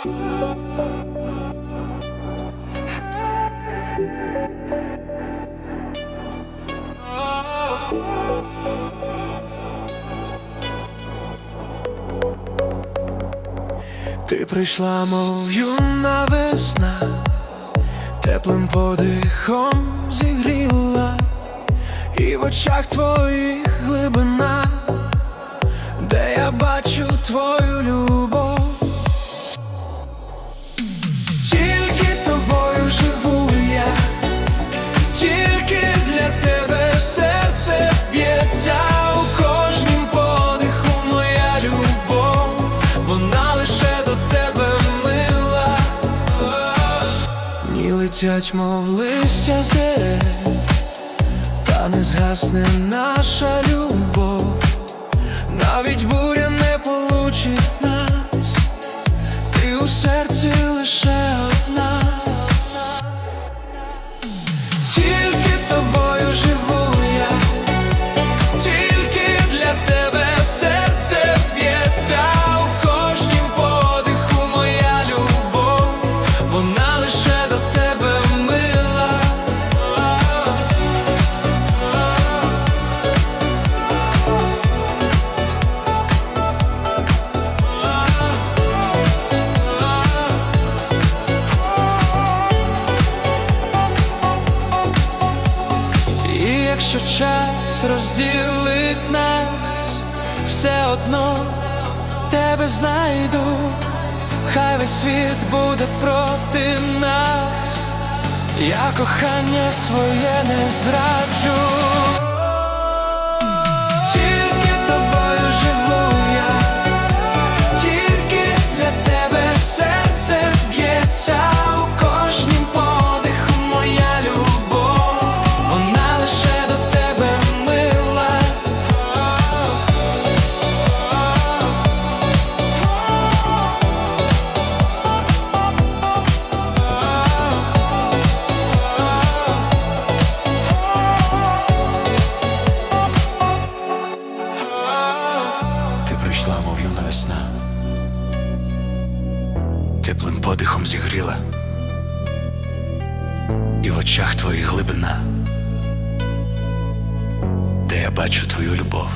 Ти прийшла, мов юна весна, теплим подихом зігріла, і в очах твоїх глибина, де я бачу твою любов. Летять, мов листя з дерев, та не згасне наша любов, навіть буря не получить нас, ти у серці лише якщо час розділить нас, все одно тебе знайду, хай весь світ буде проти нас, я кохання своє не зраджу. Прийшла, мов юна весна, теплим подихом зігріла, і в очах твоїх глибина, де я бачу твою любов.